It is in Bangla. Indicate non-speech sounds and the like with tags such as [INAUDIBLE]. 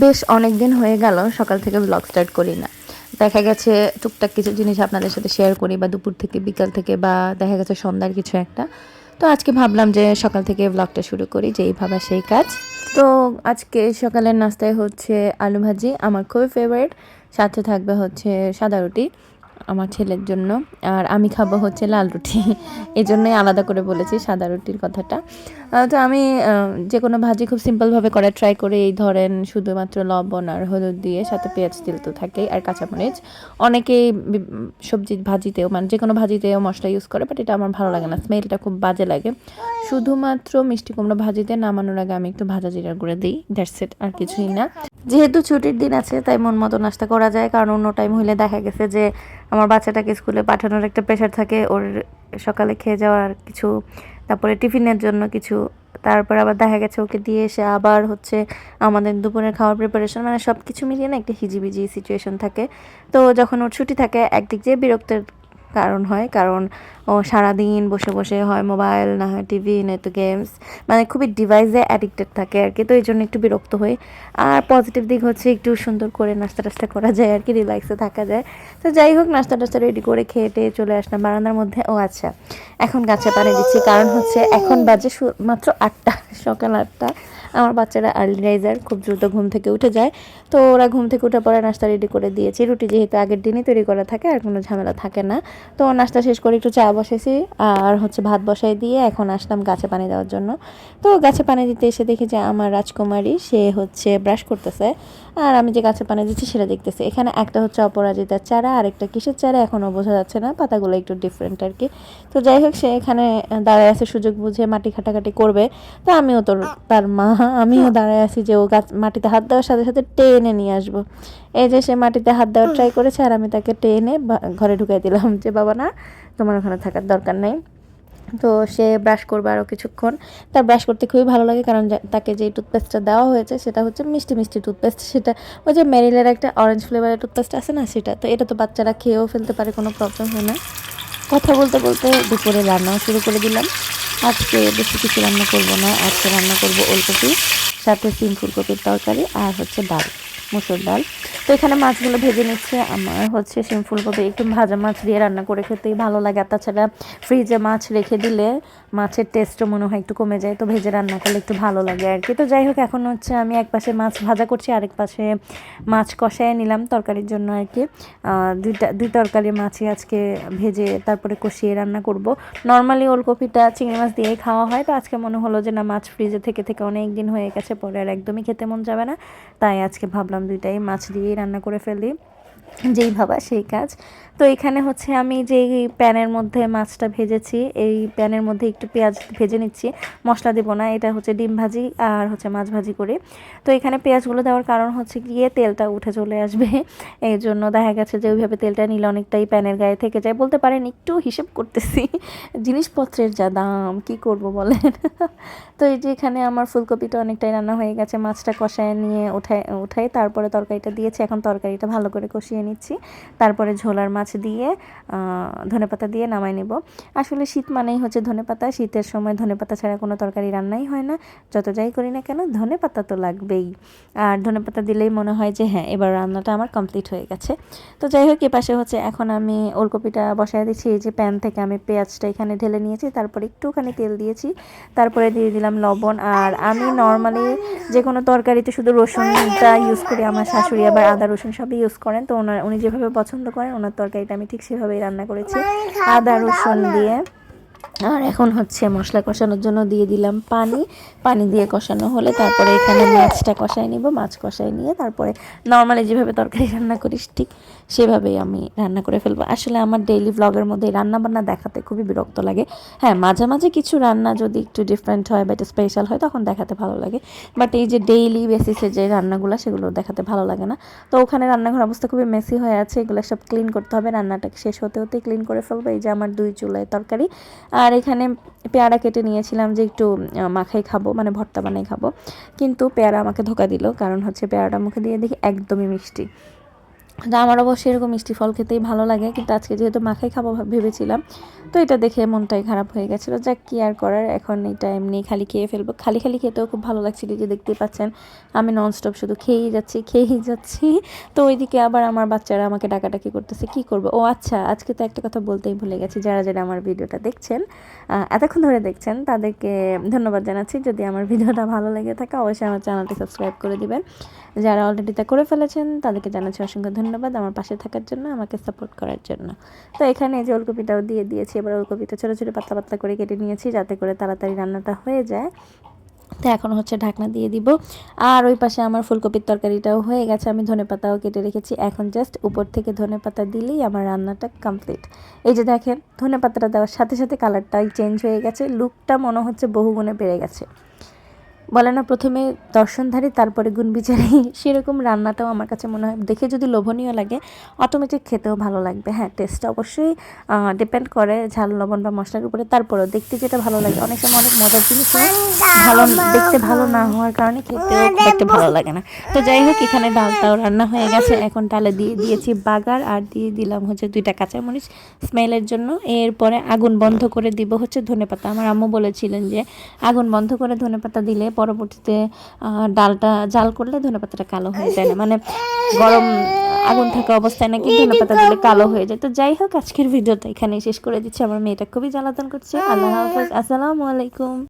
বেশ অনেক দিন হয়ে গেল, সকাল থেকে ব্লগ স্টার্ট করি না। দেখা গেছে টুকটাক কিছু জিনিস আপনাদের সাথে শেয়ার করি বা দুপুর থেকে, বিকাল থেকে বা দেখা গেছে সন্ধ্যার কিছু একটা। তো আজকে ভাবলাম যে সকাল থেকে ব্লগটা শুরু করি যেই ভাবা সেই কাজ। তো আজকে সকালের নাস্তায় হচ্ছে আলু ভাজি, আমার খুবই ফেভারিট সাথে থাকবে হচ্ছে সাদা রুটি, আমার ছেলের জন্য। আর আমি খাব হচ্ছে লাল রুটি। [LAUGHS] এই জন্যই আলাদা করে বলেছি সাদা রুটির কথাটা। তো আমি যে কোনো ভাজি খুব সিম্পলভাবে করার ট্রাই করে। এই ধরেন শুধুমাত্র লবণ আর হলুদ দিয়ে, সাথে পেঁয়াজ তেল তো থাকেই, আর কাঁচামরিচ। অনেকেই সবজি ভাজিতেও মানে যে কোনো ভাজিতেও মশলা ইউজ করে বাট এটা আমার ভালো লাগে না। স্মেলটা খুব বাজে লাগে। শুধুমাত্র মিষ্টি কুমড়ো ভাজিতে নামানোর আগে আমি একটু ভাজা জিরা গুঁড়ো দিই দ্যাটস ইট আর কিছুই না। যেহেতু ছুটির দিন আছে, তাই মন মতো নাস্তা করা যায়, কারণ অন্য টাইম হইলে দেখা গেছে যে আমার বাচ্চাটাকে স্কুলে পাঠানোর একটা প্রেশার থাকে, ওর সকালে খেয়ে যাওয়ার কিছু তারপরে টিফিনের জন্য কিছু, তারপর আবার দেখা গেছে ওকে দিয়ে এসে আবার হচ্ছে আমাদের দুপুরের খাওয়ার প্রিপারেশন মানে সব কিছু মিলিয়ে না একটা হিজিবিজি সিচুয়েশন থাকে। তো যখন ওর ছুটি থাকে, একদিক দিয়ে বিরক্তের কারণ হয়, কারণ, ও সারাদিন বসে বসে হয় মোবাইল, না হয় টিভি নয়তো গেমস মানে খুবই ডিভাইসে অ্যাডিক্টেড থাকে আর কি, তো এই জন্য একটু বিরক্ত হই। আর পজিটিভ দিক হচ্ছে একটু সুন্দর করে নাস্তা টাস্তা করা যায় আর কি রিল্যাক্সে থাকা যায়। তো যাই হোক নাস্তা টাস্তা রেডি করে খেয়ে টেয়ে চলে আসলাম বারান্দার মধ্যে। ও আচ্ছা এখন গাছে পানি দিচ্ছি, কারণ হচ্ছে এখন বাজে মাত্র আটটা, সকাল আটটা। আমার বাচ্চারা আর্লি রাইজার খুব দ্রুত ঘুম থেকে উঠে যায়। তো ওরা ঘুম থেকে উঠে পরে নাস্তা রেডি করে দিয়েছি। রুটি যেহেতু আগের দিনই তৈরি করা থাকে, আর কোনো ঝামেলা থাকে না। তো নাস্তা শেষ করে একটু চা বসেছি, আর হচ্ছে ভাত বসাই দিয়ে এখন আসলাম গাছে পানি দেওয়ার জন্য। তো গাছে পানি দিতে এসে দেখি যে আমার রাজকুমারী, সে হচ্ছে ব্রাশ করতেছে। আর আমি যে গাছে পানি দিচ্ছি সেটা দেখতেছি। এখানে একটা হচ্ছে অপরাজিতার চারা আর একটা কিসের চারা এখনও বোঝা যাচ্ছে না, পাতাগুলো একটু ডিফারেন্ট আর কি। তো যাই হোক, সে এখানে দাঁড়ায় আছে, সুযোগ বুঝে মাটি খাটাখাটি করবে। তো আমিও তোর, তার মা আমিও দাঁড়ায় আছি যে ও গাছ মাটিতে হাত দেওয়ার সাথে সাথে টেনে নিয়ে আসব। এই যে সে মাটিতে হাত দেওয়ার ট্রাই করেছে আর আমি তাকে টেনে ঘরে ঢুকাই দিলাম যে বাবা না তোমার ওখানে থাকার দরকার নেই। তো সে ব্রাশ করবে আরও কিছুক্ষণ। তার ব্রাশ করতে খুবই ভালো লাগে কারণ তাকে যে টুথপেস্টটা দেওয়া হয়েছে সেটা হচ্ছে মিষ্টি মিষ্টি টুথপেস্ট সেটা ওই যে মেরিলের একটা অরেঞ্জ ফ্লেভারের টুথপেস্ট আছে না সেটা তো এটা তো বাচ্চারা খেয়েও ফেলতে পারে কোনো প্রবলেম হয় না। কথা বলতে বলতে দুপুরে রান্নাও শুরু করে দিলাম। আজকে বেশি কিছু রান্না করব না, আজকে রান্না করব ওলকপি, সাথে সিম ফুলকপির তরকারি আর হচ্ছে ডাল, মুসুর ডাল। তো এখানে মাছগুলো ভেজে নিচ্ছে। আমার হচ্ছে সিম ফুলকপি, একটু ভাজা মাছ দিয়ে রান্না করে খেতেই ভালো লাগে। আর তাছাড়া ফ্রিজে মাছ রেখে দিলে মাছের টেস্টও মনে হয় একটু কমে যায়, তো ভেজে রান্না করলে একটু ভালো লাগে আর কি। তো যাই হোক, এখন হচ্ছে আমি এক পাশে মাছ ভাজা করছি, আরেক পাশে মাছ কষায় নিলাম তরকারির জন্য আর কি। দুইটা, দুই তরকারি মাছই আজকে ভেজে তারপরে কষিয়ে রান্না করব। নর্মালি ওলকপিটা চিংড়ি মাছ দিয়েই খাওয়া হয়, তো আজকে মনে হলো যে না, মাছ ফ্রিজে থেকে থেকে অনেক দিন হয়ে গেছে, পরে আর একদমই খেতে মন যাবে না। তাই আজকে ভাবলাম দুইটাই মাছ দিয়েই রান্না করে ফেলি। যেই ভাবা সেই কাজ। তো এখানে হচ্ছে আমি যেই প্যানের মধ্যে মাছটা ভেজেছি, এই প্যানের মধ্যে একটু পেঁয়াজ ভেজে নিচ্ছি, মশলা দেবো না, এটা হচ্ছে ডিম ভাজি আর হচ্ছে মাছ ভাজি করে। তো এখানে পেঁয়াজগুলো দেওয়ার কারণ হচ্ছে গিয়ে তেলটা উঠে চলে আসবে, [LAUGHS] এই জন্য দেখা গেছে যে ওইভাবে তেলটা নিলে অনেকটাই প্যানের গায়ে থেকে যায়। বলতে পারেন একটু হিসেব করতেছি, [LAUGHS] জিনিসপত্রের যা দাম, কি করব বলেন? [LAUGHS] তো এই যে এখানে আমার ফুলকপিটা অনেকটাই রান্না হয়ে গেছে, মাছটা কষায় নিয়ে উঠায় উঠাই তারপরে তরকারিটা দিয়েছি, এখন তরকারিটা ভালো করে কষিয়ে নিচ্ছি। তারপরে ঝোলার মাছ দিয়ে ধনেপাতা দিয়ে নামাই নেব। আসলে শীত মানেই হচ্ছে ধনেপাতা। শীতের সময় ধনেপাতা ছাড়া কোনো তরকারি রান্নাই হয় না। যত যাই করি না কেন, ধনেপাতা তো লাগবেই। আর ধনেপাতা দিলেই মনে হয় যে হ্যাঁ এবার রান্নাটা আমার কমপ্লিট হয়ে গেছে। তো যাই হোক এ পাশে হচ্ছে এখন আমি ওলকপিটা বসায় দিচ্ছি। এই যে প্যান থেকে আমি পেঁয়াজটা এখানে ঢেলে নিয়েছি। তারপরে একটুখানি তেল দিয়েছি। তারপরে দিয়ে দিলাম লবণ। আর আমি নর্মালি যে কোনো তরকারিতে শুধু রসুনটা ইউজ করি। আমার শাশুড়ি আবার আদা, রসুন সবই ইউজ করেন। তো ওনার উনি যেভাবে পছন্দ করেন ওনার তরকারিটা আমি ঠিক সেভাবেই রান্না করেছি। আদা রসুন দিয়ে। আর এখন হচ্ছে মশলা কষানোর জন্য দিয়ে দিলাম পানি। পানি দিয়ে কষানো হলে তারপরে এখানে মাছটা কষাই নিব মাছ কষাই নিয়ে তারপরে নর্মালি যেভাবে তরকারি রান্না করিস ঠিক সেভাবেই আমি রান্না করে ফেলব। আসলে আমার ডেইলি ব্লগের মধ্যে রান্না বান্না দেখাতে খুবই বিরক্ত লাগে। হ্যাঁ মাঝে মাঝে কিছু রান্না যদি একটু ডিফারেন্ট হয় বা একটু স্পেশাল হয়, তখন দেখাতে ভালো লাগে। বাট এই যে ডেইলি বেসিসে যে রান্নাগুলো, সেগুলো দেখাতে ভালো লাগে না। তো ওখানে রান্নাঘর অবস্থা খুবই মেসি হয়ে আছে। এগুলো সব ক্লিন করতে হবে। রান্নাটা শেষ হতে হতে ক্লিন করে ফেলব। এই যে আমার দুই চুলায় তরকারি। আর এখানে পেয়ারা কেটে নিয়েছিলাম যে একটু মাখাই খাব মানে ভর্তা বানাই খাব। কিন্তু পেয়ারা আমাকে ধোকা দিল। কারণ হচ্ছে পেয়ারাটা মুখে দিয়ে দেখি একদমই মিষ্টি। তো আমার অবশ্যই এরকম মিষ্টি ফল খেতেই ভালো লাগে, কিন্তু আজকে যেহেতু মাখাই খাব ভেবেছিলাম, তো এটা দেখে মনটাই খারাপ হয়ে গেছিল। যাক, কি আর করার? এখন এটা এমনি খালি খেয়ে ফেলব। খালি খালি খেতেও খুব ভালো লাগছিল যে দেখতেই পাচ্ছেন, আমি নন ননস্টপ শুধু খেয়েই যাচ্ছি খেয়েই যাচ্ছি। তো ওইদিকে আবার আমার বাচ্চারা আমাকে ডাকাডাকি করতেছে, কি করব? ও আচ্ছা আজকে তো একটা কথা বলতেই ভুলে গেছি, যারা যারা আমার ভিডিওটা দেখছেন এতক্ষণ ধরে দেখছেন, তাদেরকে ধন্যবাদ জানাচ্ছি। যদি আমার ভিডিওটা ভালো লেগে থাকে, অবশ্যই আমার চ্যানেলটি সাবস্ক্রাইব করে দিবেন। যারা অলরেডি তা করে ফেলেছেন, তাদেরকে জানাচ্ছি অসংখ্য ধন্যবাদ। আমার পাশে থাকার জন্য, আমাকে সাপোর্ট করার জন্য। তো এখানে যে ওলকপিটাও দিয়ে দিয়েছি, এবার ওলকপিটা ছোটো ছোটো পাতলা পাতলা করে কেটে নিয়েছি যাতে করে তাড়াতাড়ি রান্নাটা হয়ে যায়। তো এখন হচ্ছে ঢাকনা দিয়ে দিব। আর ওই পাশে আমার ফুলকপির তরকারিটাও হয়ে গেছে, আমি ধনেপাতাও কেটে রেখেছি। এখন জাস্ট উপর থেকে ধনেপাতা দিলেই আমার রান্নাটা কমপ্লিট এই যে দেখেন ধনেপাতাটা দেওয়ার সাথে সাথে কালারটাই চেঞ্জ হয়ে গেছে লুকটা মনে হচ্ছে বহুগুণে বেড়ে গেছে। বলে না প্রথমে দর্শনধারী তারপরে গুণ বিচারি। [LAUGHS] সেরকম রান্নাটাও আমার কাছে মনে হয় দেখে যদি লোভনীয় লাগে অটোমেটিক খেতেও ভালো লাগবে। হ্যাঁ টেস্টটা অবশ্যই ডিপেন্ড করে ঝাল লবণ বা মশলার উপরে। তারপরেও দেখতে যেটা ভালো লাগে অনেক সময় অনেক মজার জিনিস ভালো দেখতে ভালো না হওয়ার কারণে খেতে একটা ভালো লাগে না। তো যাই হোক এখানে ডালটাও রান্না হয়ে গেছে। এখন ডালে দিয়ে দিয়েছি বাগার আর দিয়ে দিলাম হচ্ছে দুইটা কাঁচামরিচ স্মেলের জন্য। এরপরে আগুন বন্ধ করে দিব হচ্ছে ধনেপাতা। আমার আম্মু বলেছিলেন যে আগুন বন্ধ করে ধনেপাতা দিলে পরবর্তীতে আহ, ডালটা জাল করলে ধনেপাতাটা কালো হয়ে যায় না। মানে গরম আগুন থাকা অবস্থায় নাকি ধনেপাতা দিলে কালো হয়ে যায়। তো যাই হোক আজকের ভিডিওটা এখানেই শেষ করে দিচ্ছি। আমার মেয়েটা খুবই জ্বালাতন করছে। আল্লাহ হাফেজ। আসসালামু আলাইকুম।